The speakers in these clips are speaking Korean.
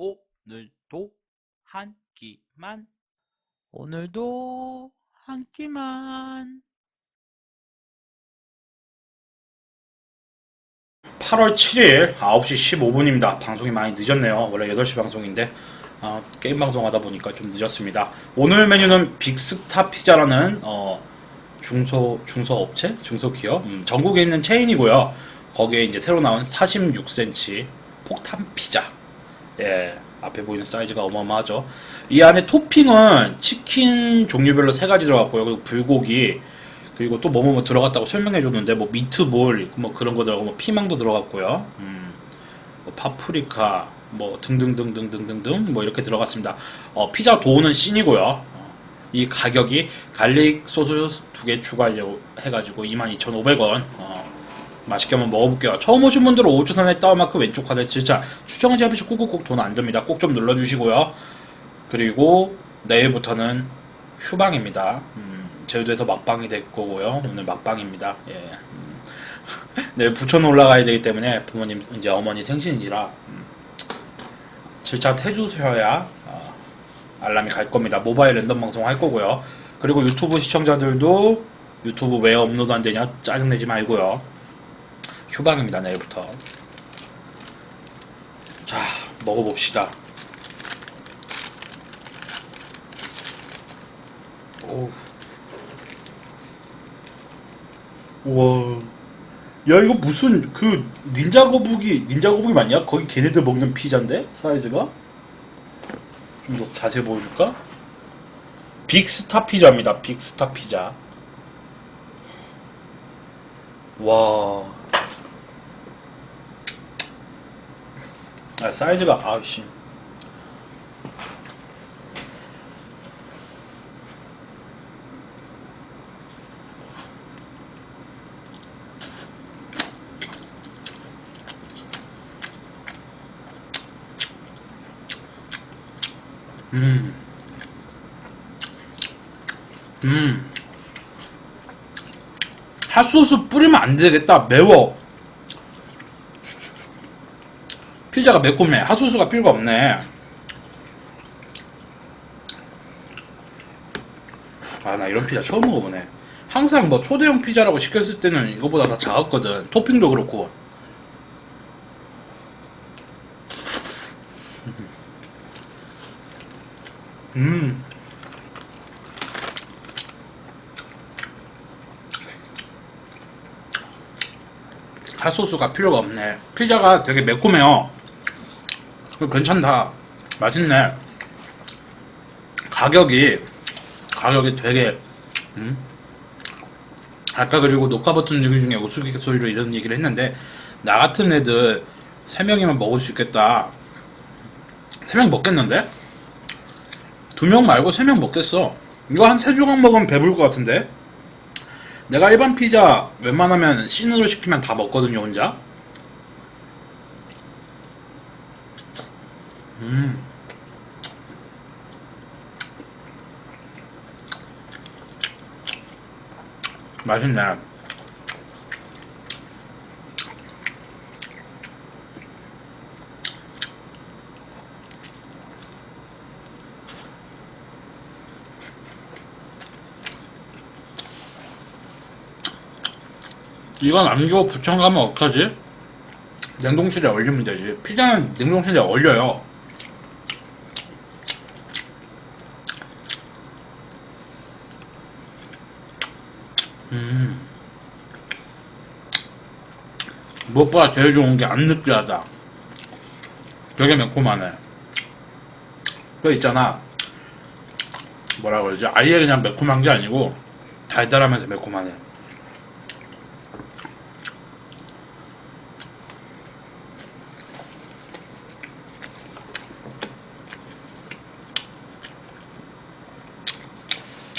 오늘도 한 끼만 오늘도 한 끼만 8월 7일 9시 15분입니다. 방송이 많이 늦었네요. 원래 8시 방송인데 어, 게임 방송 하다 보니까 좀 늦었습니다. 오늘 메뉴는 빅스타 피자라는 어, 중소 중소 업체, 중소 기업 음, 전국에 있는 체인이고요. 거기에 이제 새로 나온 46cm 폭탄 피자. 예, 앞에 보이는 사이즈가 어마어마하죠. 이 안에 토핑은 치킨 종류별로 세 가지 들어갔고요. 그리고 불고기, 그리고 또 뭐뭐 뭐 들어갔다고 설명해 줬는데 뭐 미트볼 뭐 그런 거 들어가고 뭐 피망도 들어갔고요. 음, 뭐 파프리카 뭐 등등등등등등등 뭐 이렇게 들어갔습니다. 어, 피자 도우는 씬이고요. 어, 이 가격이 갈릭 소스 두 개 추가해가지고 22,500원. 어, 맛있게 한번 먹어볼게요. 처음 오신 분들은 오주산의 따오마크 왼쪽 하단 진짜 추천 제압이시 꾹꾹꾹 돈 안 듭니다. 꼭 좀 눌러주시고요. 그리고 내일부터는 휴방입니다. 음, 제주도에서 막방이 될 거고요. 오늘 막방입니다. 예. 음, 내일 부천 올라가야 되기 때문에 부모님 이제 어머니 생신이라 음, 질차 해주셔야 어, 알람이 갈 겁니다. 모바일 랜덤 방송 할 거고요. 그리고 유튜브 시청자들도 유튜브 왜 업로드 안 되냐 짜증내지 말고요. 휴방입니다 내일부터. 자 먹어봅시다. 오. 우와. 야, 이거 무슨, 그, 닌자 거북이, 닌자 거북이 맞냐? 거기 걔네들 먹는 피자인데? 사이즈가? 좀 더 자세히 보여줄까? 빅스타 피자입니다. 빅스타 피자. 와. 아, 사이즈가, 아씨. 음. 음. 핫소스 뿌리면 안 되겠다. 매워. 피자가 매콤해. 핫소스가 필요가 없네. 아, 나 이런 피자 처음 먹어보네. 항상 뭐 초대형 피자라고 시켰을 때는 이거보다 다 작았거든. 토핑도 그렇고. 음. 핫소스가 필요가 없네. 피자가 되게 매콤해요. 괜찮다. 맛있네. 가격이, 가격이 되게, 음? 아까 그리고 녹화 버튼 얘기 중에 우스갯소리로 이런 얘기를 했는데, 나 같은 애들 3명이면 먹을 수 있겠다. 3명 먹겠는데? 두명 말고 세명 먹겠어. 이거 한세 조각 먹으면 배부를 것 같은데? 내가 일반 피자 웬만하면 씬으로 시키면 다 먹거든요, 혼자. 음. 맛있네. 이건 남기고 부천 가면 어떡하지? 냉동실에 얼리면 되지. 피자는 냉동실에 얼려요. 무엇보다 제일 좋은 게 안 느끼하다. 되게 매콤하네. 그 있잖아. 뭐라 그러지? 아예 그냥 매콤한 게 아니고 달달하면서 매콤하네.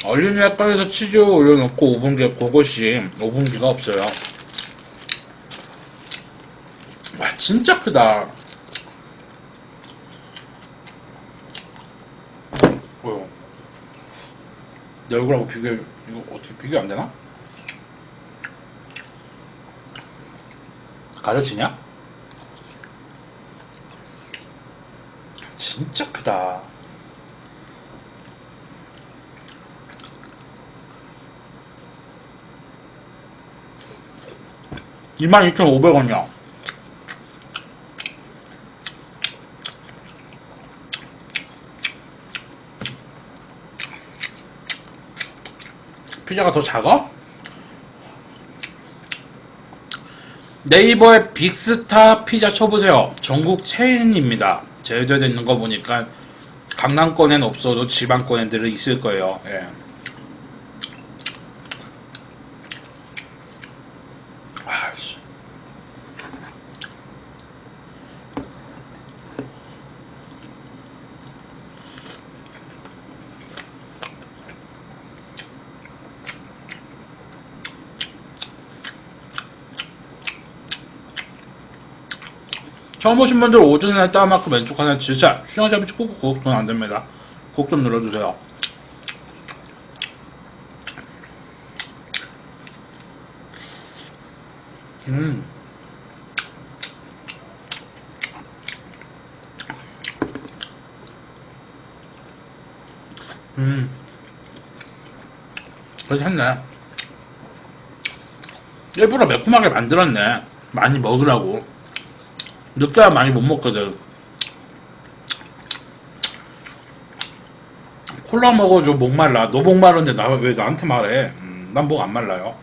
얼린 약간에서 치즈 올려놓고 5분기에 그것이 5분기가 없어요. 와 진짜 크다. 뭐요? 내 얼굴하고 비교 이거 어떻게 비교 안 되나? 가려지냐? 진짜 크다. 22,500원이야. 피자가 더 작아? 네이버에 빅스타 피자 쳐보세요. 전국 체인입니다. 제휴되어 있는 거 보니까 강남권엔 없어도 지방권에들은 있을 거예요. 예. 아씨. 처음 오신 분들 오전에 따만큼 왼쪽 하나 진짜 수영자비 꾹꾹 구독 돈 안됩니다. 꼭좀 눌러주세요. 음. 음. 괜찮네. 일부러 매콤하게 만들었네. 많이 먹으라고. 늑대가 많이 못 먹거든. 콜라 먹어줘 목말라. 너 목마른데 나 왜 나한테 말해? 음, 난목 안 말라요.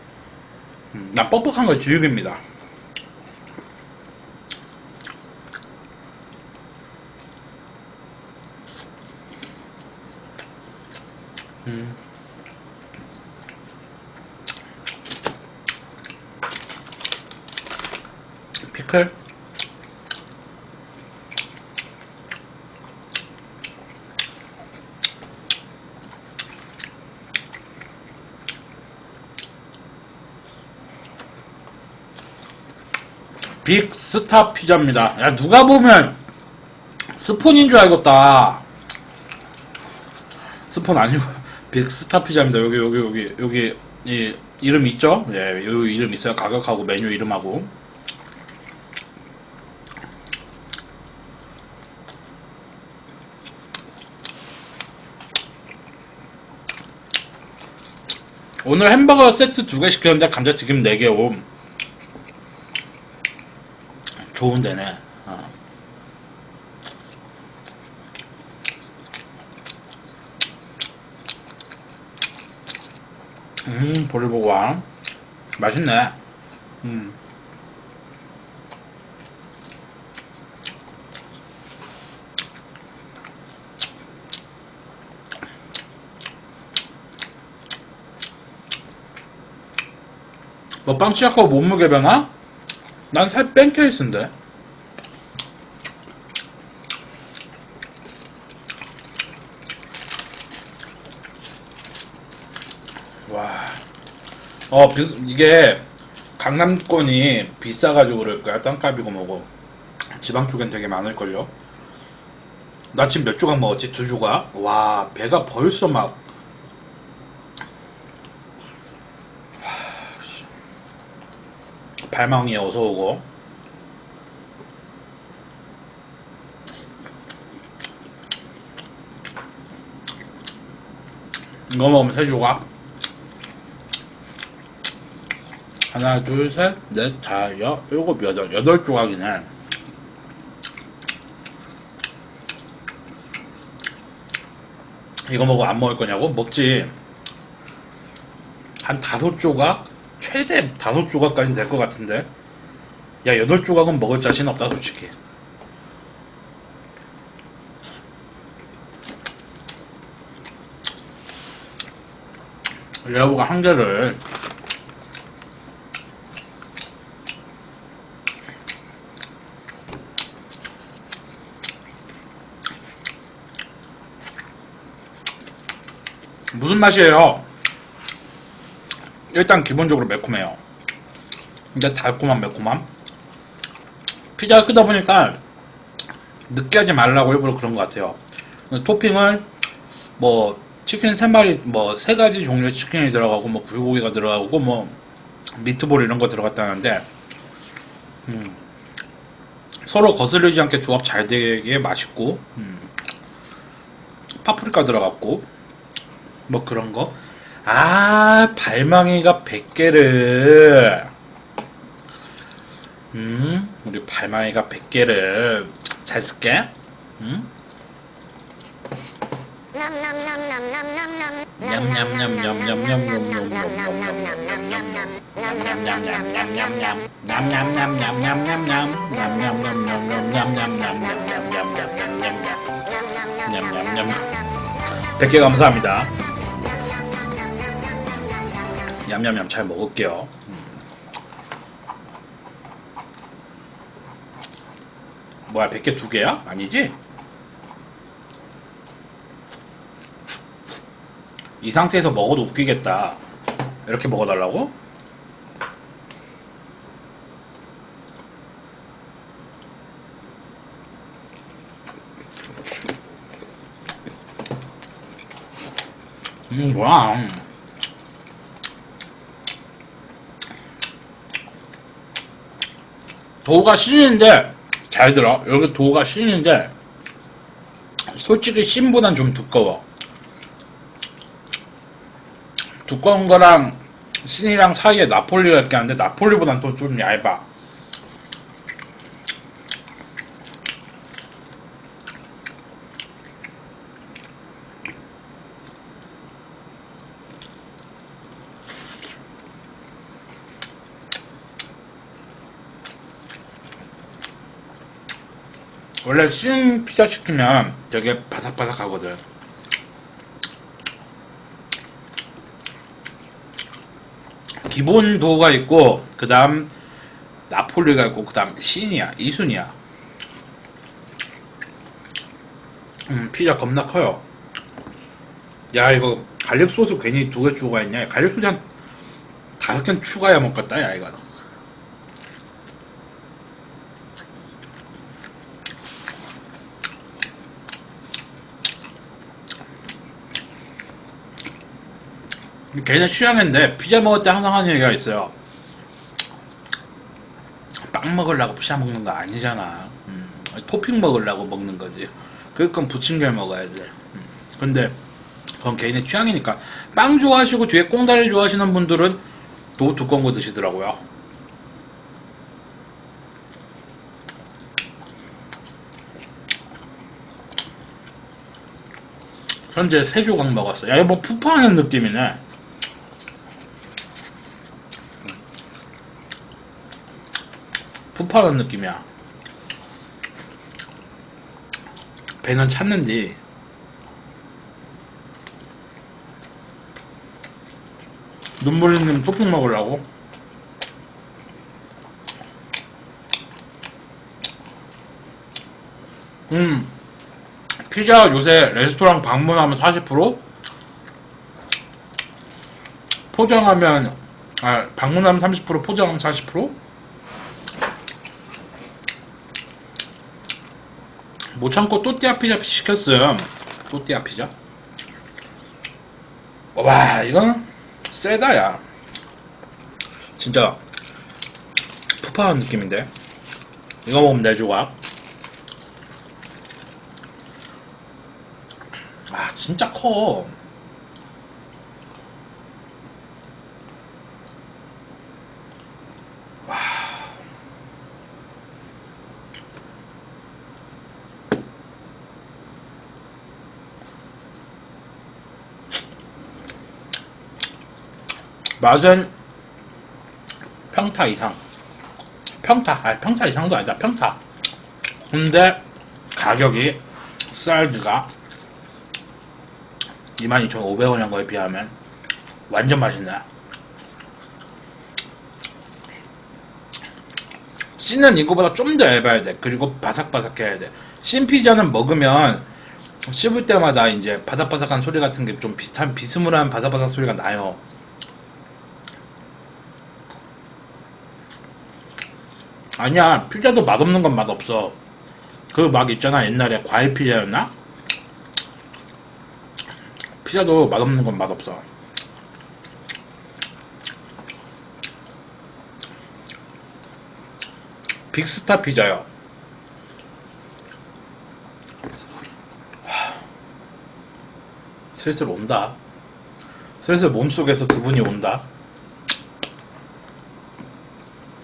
음, 난 뻑뻑한 걸 주육입니다. 음. 피클? 빅스타 피자입니다. 야, 누가 보면 스폰인 줄 알겠다. 스폰 아니고 빅스타 피자입니다. 여기 여기 여기 여기 이 이름 있죠? 예, 여기 이름 있어요. 가격하고 메뉴 이름하고. 오늘 햄버거 세트 두 개 시켰는데 감자튀김 4개 옴. 좋은 데네. 어. 음, 보리보고왕. 맛있네. 음. 뭐, 빵 시작하고 몸무게 변화? 난 살 뺀 케이스인데. 와. 어, 비- 이게 강남권이 비싸가지고 그럴 거야. 땅값이고 뭐고. 지방 쪽엔 되게 많을걸요. 나 지금 몇 조각 먹었지? 두 조각? 와, 배가 벌써 막. 와, 씨. 발망이 어서 오고. 이거 먹으면 세 조각. 하나, 둘, 셋, 넷, 다, 여, 일곱, 여덟, 여덟 조각이네. 이거 먹고 안 먹을 거냐고? 먹지. 한 다섯 조각? 최대 다섯 조각까지는 될 것 같은데. 야, 여덟 조각은 먹을 자신 없다, 솔직히. 여보가 한 개를 무슨 맛이에요? 일단 기본적으로 매콤해요. 근데 달콤한 매콤함. 피자 끄다 보니까 느끼하지 말라고 일부러 그런 것 같아요. 토핑을 뭐 치킨 세 마리 뭐 세 가지 종류의 치킨이 들어가고 뭐 불고기가 들어가고 뭐 미트볼 이런 거 들어갔다는데 음, 서로 거슬리지 않게 조합 잘 되게 맛있고 음, 파프리카 들어갔고 뭐 그런 거. 아 발망이가 100개를 음 우리 발망이가 100개를 잘 쓸게. 음? 냠냠냠 100개 감사합니다. 냠냠냠 잘 먹을게요. 음. 뭐야 100개 두 개야? 아니지? 이 상태에서 먹어도 웃기겠다. 이렇게 먹어달라고? 음, 뭐야. 도가 신인데, 잘 들어. 여기 도가 신인데, 솔직히 신보단 좀 두꺼워. 두꺼운 거랑 신이랑 사이에 나폴리가 이렇게 하는데, 나폴리보단 또 좀 얇아. 원래 신 피자 시키면 되게 바삭바삭하거든. 기본 도가 있고 그 다음 나폴리가 있고 그 다음 신이야 이순이야. 음 피자 겁나 커요. 야 이거 갈릭 소스 괜히 두 개 추가했냐? 갈릭 소스 한 다섯 개 추가해 먹겠다 야 이거. 걔네 취향인데 피자 먹을 때 항상 하는 얘기가 있어요. 빵 먹으려고 피자 먹는 거 아니잖아. 음, 토핑 먹으려고 먹는 거지. 그러니까 부침개를 먹어야지. 음, 근데 그건 개인의 취향이니까 빵 좋아하시고 뒤에 꽁다리 좋아하시는 분들은 도 두꺼운 거 드시더라고요. 현재 세 조각 먹었어. 야, 이거 뭐 푸파하는 느낌이네. 푸파하는 느낌이야. 배는 찼는지. 눈물 있는 토핑 먹으려고. 음, 피자 요새 레스토랑 방문하면 40%? 포장하면, 아, 방문하면 30%, 포장하면 40%? 못 참고 또띠아 피자 시켰음. 또띠아 피자. 와, 이건 세다, 야. 진짜, 푸파한 느낌인데. 이거 먹으면 내 조각. 아, 진짜 커. 맛은 평타 이상. 평타, 아니 평타 이상도 아니다. 평타. 근데 가격이 사이즈가 22,500원인 거에 비하면 완전 맛있네. 씨는 이거보다 좀 더 얇아야 돼. 그리고 바삭바삭해야 돼. 신 피자는 먹으면 씹을 때마다 이제 바삭바삭한 소리 같은 게 좀 비슷한 비스무리한 바삭바삭 소리가 나요. 아니야 피자도 맛없는 건 맛없어 그 막 있잖아 옛날에 과일 피자였나? 피자도 맛없는 건 맛없어 빅스타 피자요 슬슬 온다. 슬슬 몸속에서 그분이 온다.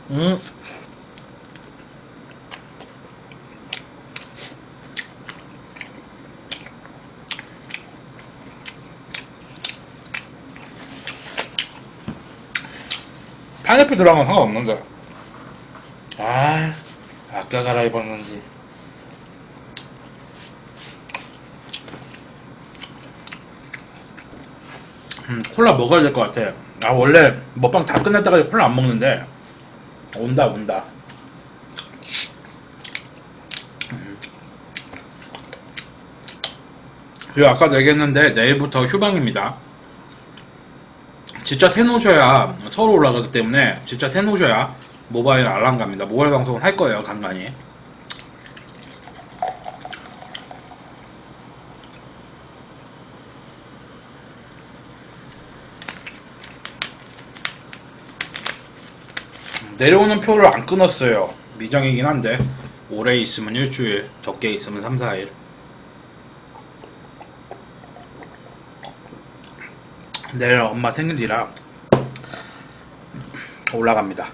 음. 파인애플 들어간 건 상관없는데. 아, 아까 갈아입었는지. 음, 콜라 먹어야 될 것 같아. 아, 원래 먹방 다 끝날 때까지 콜라 안 먹는데. 온다, 온다. 음. 그리고 아까도 얘기했는데, 내일부터 휴방입니다. 진짜 해놓으셔야 서로 올라가기 때문에 진짜 해놓으셔야 모바일 알람 갑니다. 모바일 방송을 할 거예요, 간간히. 내려오는 표를 안 끊었어요. 미정이긴 한데 오래 있으면 일주일, 적게 있으면 3, 4일. 내일 엄마 생일이라 올라갑니다.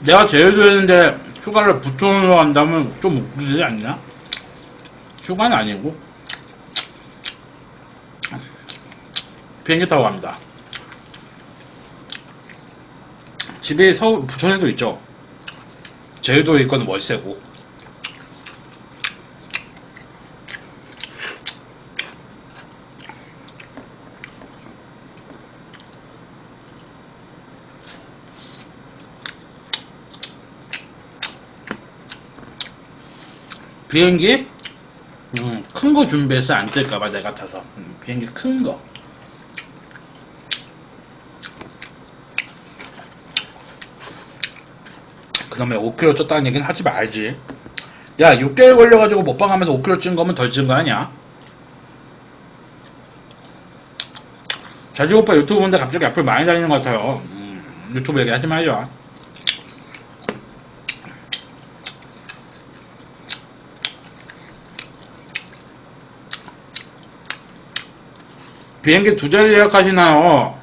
내가 제주도 했는데 휴가를 붙여놓으러 간다면 좀 웃기지 않냐? 휴가는 아니고 비행기 타고 갑니다. 집이 서울 부천에도 있죠. 제주도에 있거는 월세고. 비행기? 음, 큰 거 준비해서 안 뜰까봐 내 같아서. 음, 비행기 큰 거. 그 다음에 5kg 쪘다는 얘기는 하지 말지. 야, 6개월 걸려가지고 먹방하면서 5kg 찐 거면 덜 찐 거 아니야? 자주 오빠 유튜브 보는데 갑자기 앞을 많이 다니는 것 같아요. 음, 유튜브 얘기하지 말죠. 비행기 두 자리 예약하시나요?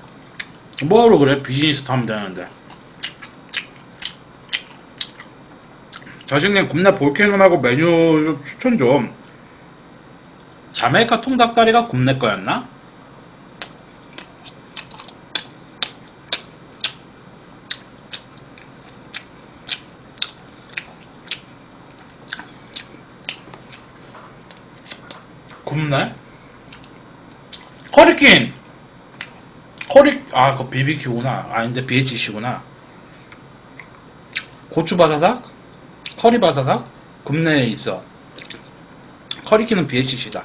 뭐하러 그래? 비즈니스 타면 되는데. 자식님 굽네 볼케이노하고 메뉴 좀 추천 좀. 자메이카 통닭다리가 굽네 거였나? 굽네? 커리킨! 커리, 아, 그거 BBQ구나. 아닌데 BHC구나. 고추바사삭? 커리바사삭? 굽내에 있어. 커리킨은 BHC다.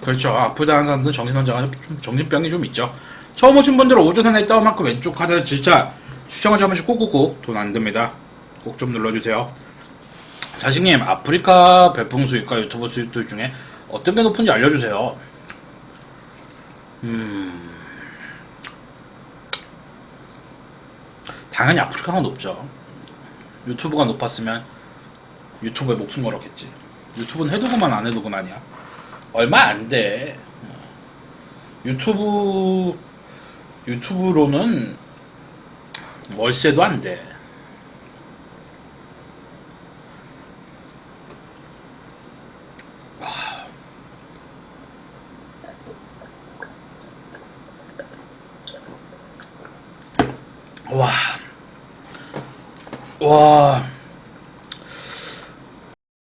그렇죠. 아프다는 사람들 정신환자가 좀 정신병이 좀 있죠. 처음 오신 분들은 오조선에 다운만큼 왼쪽 카드 진짜 추천을 한 번씩 꾹꾹꾹 돈 안 듭니다. 꼭 좀 눌러주세요. 자식님 아프리카 별풍 수익과 유튜브 수익들 중에 어떤 게 높은지 알려주세요. 음, 당연히 아프리카가 높죠. 유튜브가 높았으면 유튜브에 목숨 걸었겠지. 유튜브는 해두고만 안 해두고만이야. 얼마 안 돼. 유튜브 유튜브로는 월세도 안 돼. 와. 와.